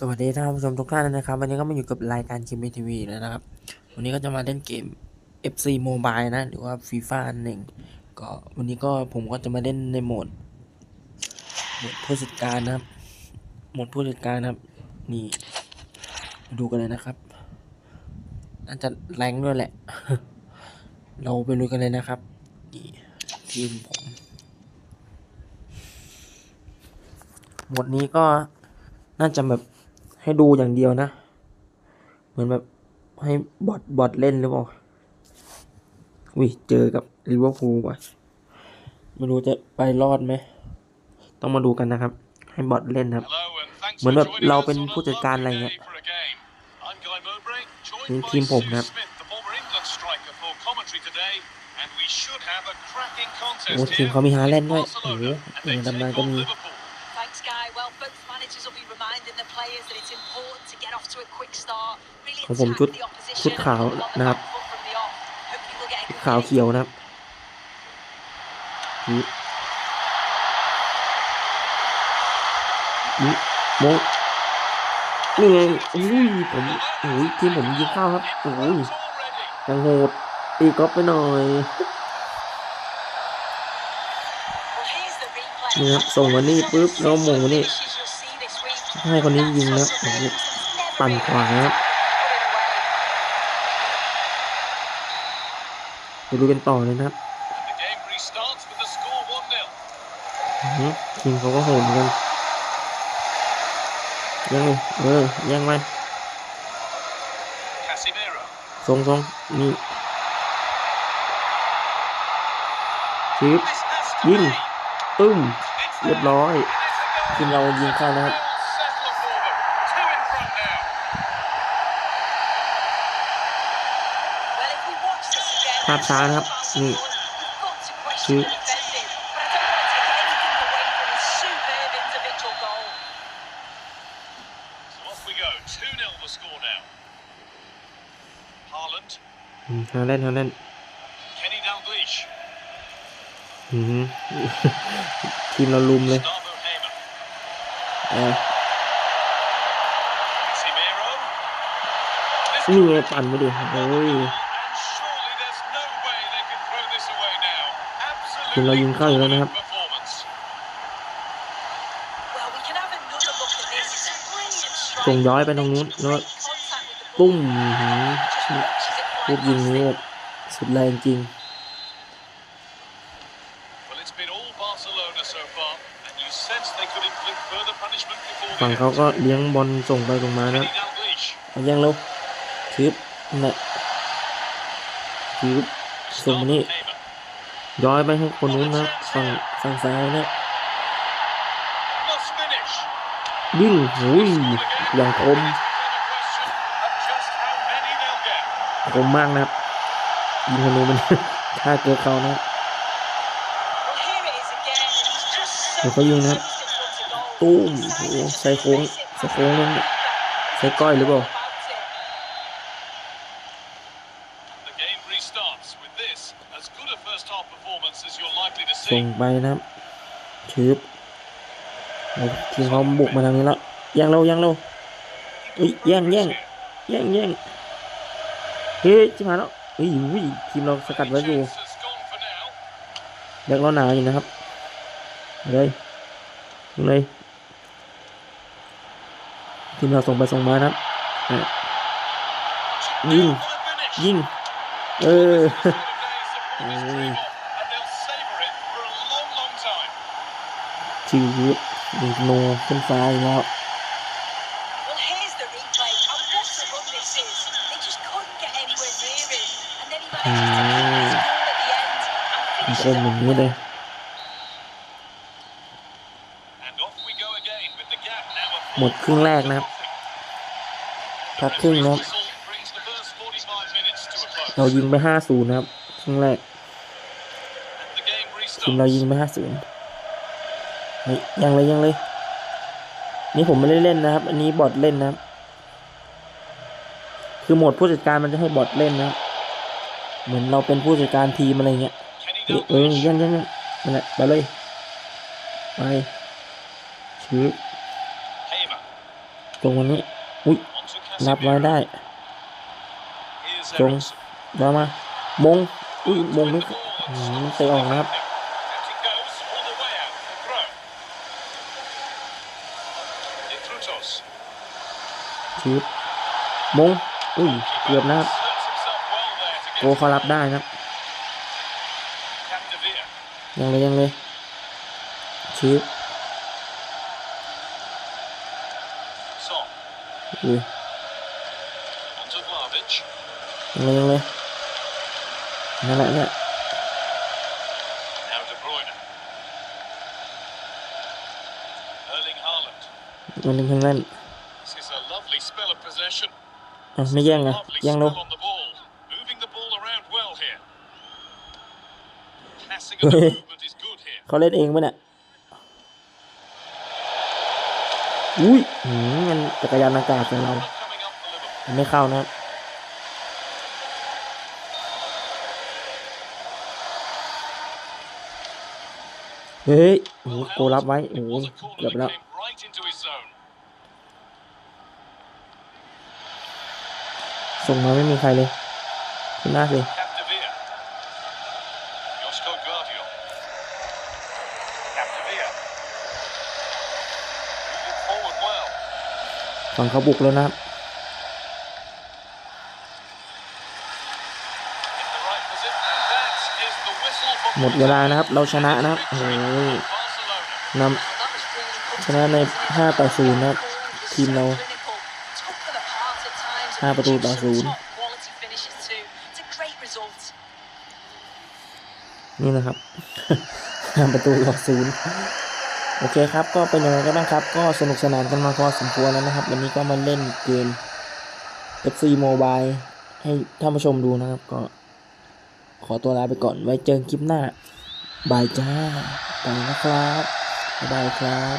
สวัสดีท่านผู้ชมทุกท่านนะครับ วันนี้ก็มาอยู่กับรายการคิมทีวีแล้วนะครับ วันนี้ก็จะมาเล่นเกม FC Mobile นะ หรือว่า FIFA หนึ่งก็วันนี้ก็ผมก็จะมาเล่นในโหมดโหมดผู้จัดการนะครับโหมดผู้จัดการนะครับ นี่มาดูกันเลยนะครับน่าจะแรงด้วยแหละ เราไปดูกันเลยนะครับนี่ทีมผมหมดนี้ก็น่าจะแบบ ให้ดูอย่างเดียวนะ เหมือนแบบให้บอทบอทเล่นหรือเปล่าวิเจอกับลิเวอร์พูลว่ะไม่รู้จะไปรอดไหม ต้องมาดูกันนะครับ ให้บอทเล่นครับ เหมือนแบบเราเป็นผู้ผู้จัจัดดกาการรอะอะไรไรเงี้เงี้ยยนี่นี่ทีทีมมผผมมนะนะโอ้ทีมเขามีฮาแลนด์ด้วยโอ้โหในตำนานก็มี Thanks, Guy. Well, both managers will be reminding the players that it's important to get off to a quick start. Really ของผม attack ชุด the opposition ชุดขาว and on the นะครับ back foot from the off. Hopefully we'll get a ชุด good ขาว finish. เขียวนะครับนี่นี่โมนี่ไงอุ้ยผมโอ้ยทีมผมยิงเข้าครับโอ้ยยังโหดตีกอล์ฟไปหน่อย Well, here's the replay. นี่ครับส่งมานี่ปุ๊บแล้วมงมานี่ให้คนนี้ยิงนะปั่นขวาครับ Put it away. ไปดูกันต่อเลยนะครับอื้อหือทีมเขาก็โหดเหมือนกัน ยังไงเออ ยังไงทรงทรงนี่ชิปยิง be. ตึ้ม It's เรียบ there. ร้อย It is a ทีมเรายิงเข้านะครับ goal settler for them. Two in front now. Well, if we watch this again, ภาพช้านะครับ นี่ you've got to question ชื่อ the defending. But I don't want to take anything away from his superb individual goal. So off we go. 2-0 the score now. Haaland. อืมฮาเล่นฮาเล่น Kenny Dalglish. อือหือ ทีมเราลุมเลย Gustavo Hamer. เออ Casemiro. This นี่ could ไง be ปั่นไปดิโอ้ย And surely there's no way they can throw this away now. ทีมเรา Absolutely ยิงเข้าอยู่แล้วนะครับ dominant performance. Well, we can have another look at this. It's a brilliant ส่ง strike. ย้อยไปตรงนู้นแล้ว Great contact with the ปุ้ ball. มอื้อหือ Just watches it ลู fly กยิง past นี้ him. แบบสุดแรงจริง ฝั่ง the เขา end. ก็เลี้ยงบอลส่งไปส่งมานะ Kenny Dalglish. เอายังเร็วชิปนั่นแหละชิปส่งมา Gustavo นี่ Hamer. ย้อยไปให้คนนู้นนะฝั่งฝั่งซ้ายนะ Must finish. ยิงหุยอย่างคม Then a question of just how many they'll get. คมมากนะครับยิงธนูมันถ้าเกิดเขานะ เดี๋ยวเขายิงนะตู้มโอ้ใส่โค้งใส่โค้งลงใส่ก้อยหรือเปล่าส่งไปนะครับชืบทีมเขาบุกมาทางนี้แล้วยังเรายังเราอุ้ยแย่งแย่งแย่งแย่งเฮ้ยทีมาแล้วอุ้ยทีมเราสกัดไว้อยู่แบกเราหนาอยู่นะครับ เอาเลยยิงเลยทีมเราส่งไปส่งมานะครับอะยิง Now for the finish. ยิงเออ It's one of the days that put his team off, and they'll savour it for a long, long time. ชีวิตยิงโนขึ้นฟ้าอีกแล้ว Well, here's the replay. And what a run this is. They หมดครึ่งแรกนะครับพักครึ่งนะครับเรายิงไปห้าศูนย์นะครับครึ่งแรกทีมเรายิงไปห้าศูนย์เฮ้ยยังเลยยังเลย นี่ผมไม่ได้เล่นนะครับ อันนี้บอทเล่นนะครับ คือโหมดผู้จัดการมันจะให้บอทเล่นนะครับเหมือนเราเป็นผู้จัดการทีมอะไรเงี้ยเออยังยังยังนั่นแหละไปเลยไปชืบ ตรงวันนี้ อุ้ยรับไว้ได้จงดาวมามง อุ้ยมงไม่เตะออกนะครับชุดมง อุ้ย เกือบนะครับโกเขารับได้ครับ ยังเลยยังเลยชุด อุ้ย On to Vlahovic. ยังเลยยังเลยนั่นแหละเนี่ย Now De Bruyne. Erling Haaland. มันหนึ่งข้างนั้น This is a lovely spell of possession. อะไม่แย่งไง Lovely แย่งลูก spell on the ball. Moving the ball around well here. Passing Hey. and the movement is good here. เขาเล่นเองปะเนี่ย อุ้ยหืมมันจักรยานอากาศของเรา Coming up for Liverpool. มันไม่เข้านะเฮ้ยโอ้โหโกรับไว้ โอ้โห was a corner เกือบแล้วส่งมาไม่มีใครเลยขึ้นหน้าสิ Capdevere. Josko ฝั่งเขาบุกแล้วนะครับหมดเวลานะครับ เราชนะนะครับโอ้โห Barcelona. นำชนะใน5ต่อ0นะครับ ทีมเราห้าประตูต่อศูนย์นี่นะครับทำประตูต่อศูนย์ โอเคครับ ก็เป็นยังไงกันบ้างครับ ก็สนุกสนานกันมาพอสมควรแล้วนะครับ วันนี้ก็มาเล่นเกม FC Mobile ให้ท่านผู้ชมดูนะครับ ก็ ขอตัวลาไปก่อน ไว้เจอคลิปหน้า บายจ้าไปนะครับบ๊ายบายครับ